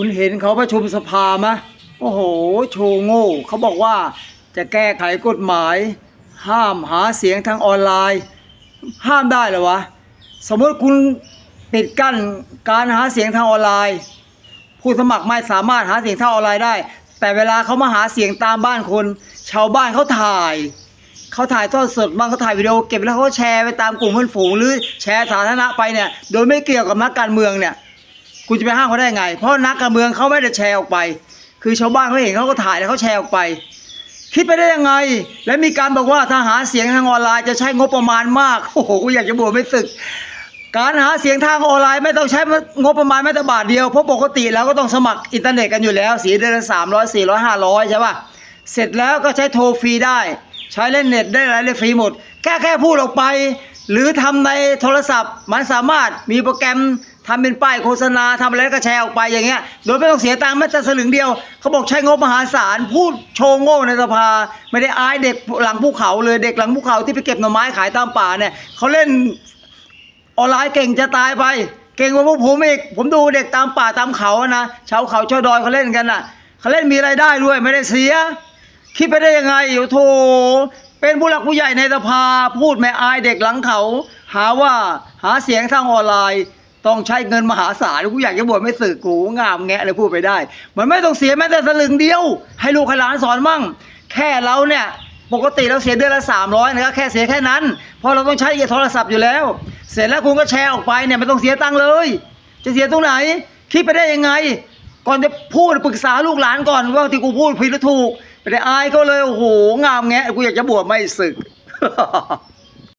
คุณเห็นเขาประชุมสภามะ โอ้โห โชว์โง่ เขาบอกว่าจะแก้ไขกฎหมาย ห้ามหาเสียงทางออนไลน์ ห้ามได้เหรอวะ สมมติคุณปิดกั้นการหาเสียงทางออนไลน์ ผู้สมัครไม่สามารถหาเสียงทางออนไลน์ได้ แต่เวลาเขามาหาเสียงตามบ้านคน ชาวบ้านเขาถ่ายเขาถ่ายทอดสดบ้างเขาถ่ายวิดีโอเก็บแล้วเขาแชร์ไปตามกลุ่มเพื่อนฝูงหรือแชร์สาธารณะไปเนี่ย โดยไม่เกี่ยวกับนักการเมืองเนี่ย คุณจะไปห้ามเขาได้ไง เพราะนักการเมืองเขาไม่ได้แชร์ออกไป คือชาวบ้านเขาเห็นเขาก็ถ่ายแล้วเขาแชร์ออกไป คิดไปได้ยังไง และมีการบอกว่าถ้าหาเสียงทางออนไลน์จะใช้งบประมาณมากโอ้โหกูอยากจะบวชไม่สึก การหาเสียงทางออนไลน์ไม่ต้องใช้งบประมาณแม้แต่บาทเดียวเพราะปกติแล้วก็ต้องสมัครอินเทอร์เน็ตกันอยู่แล้วเสียเดือนละสามร้อยสี่ร้อยห้าร้อยใช่ป่ะเสร็จแล้วก็ใช้โทรฟรีได้ ใช้เล่นเน็ตได้อะไรได้ฟรีหมดแค่แค่พูดออกไป หรือทำในโทรศัพท์มันสามารถมีโปรแกรม ทำเป็นป้ายโฆษณาทำอะไรก็แชร์ออกไปอย่างเงี้ย โดยไม่ต้องเสียตังค์แม้แต่สลึงเดียว เขาบอกใช้งบมหาศาล พูดโชว์โง่ในสภา ไม่ได้อายเด็กหลังภูเขาเลย เด็กหลังภูเขาที่ไปเก็บหน่อไม้ขายตามป่าเนี่ยเขาเล่นออนไลน์เก่งจะตายไป เก่งกว่าพวกผมอีก ผมดูเด็กตามป่าตามเขาอะนะ ชาวเขาชาวดอยเขาเล่นกันน่ะ เขาเล่นมีรายได้ด้วยไม่ได้เสีย คิดไปได้ยังไงโอ้โถเป็นผู้หลักผู้ใหญ่ในสภา พูดไม่อายเด็กหลังเขา หาว่าหาเสียงทางออนไลน์ ต้องใช้เงินมหาศาลกูอยากจะบวชไม่สึกกูงามแงะเลยพูดไปได้ มันไม่ต้องเสียแม้แต่สลึงเดียว ให้ลูกให้หลานสอนมั่ง แค่เราเนี่ยปกติเราเสียเดือนละ 300นะครับแค่เสียแค่นั้น เพราะเราต้องใช้โทรศัพท์อยู่แล้ว เสร็จแล้วคุณก็แชร์ออกไปเนี่ยไม่ต้องเสียตังค์เลย จะเสียตรงไหน คิดไปได้ยังไง ก่อนจะพูดปรึกษาลูกหลานก่อนว่าที่กูพูดผิดหรือถูกไม่ได้อายเขาเลยโอ้โหงามแงะกูอยากจะบวชไม่สึก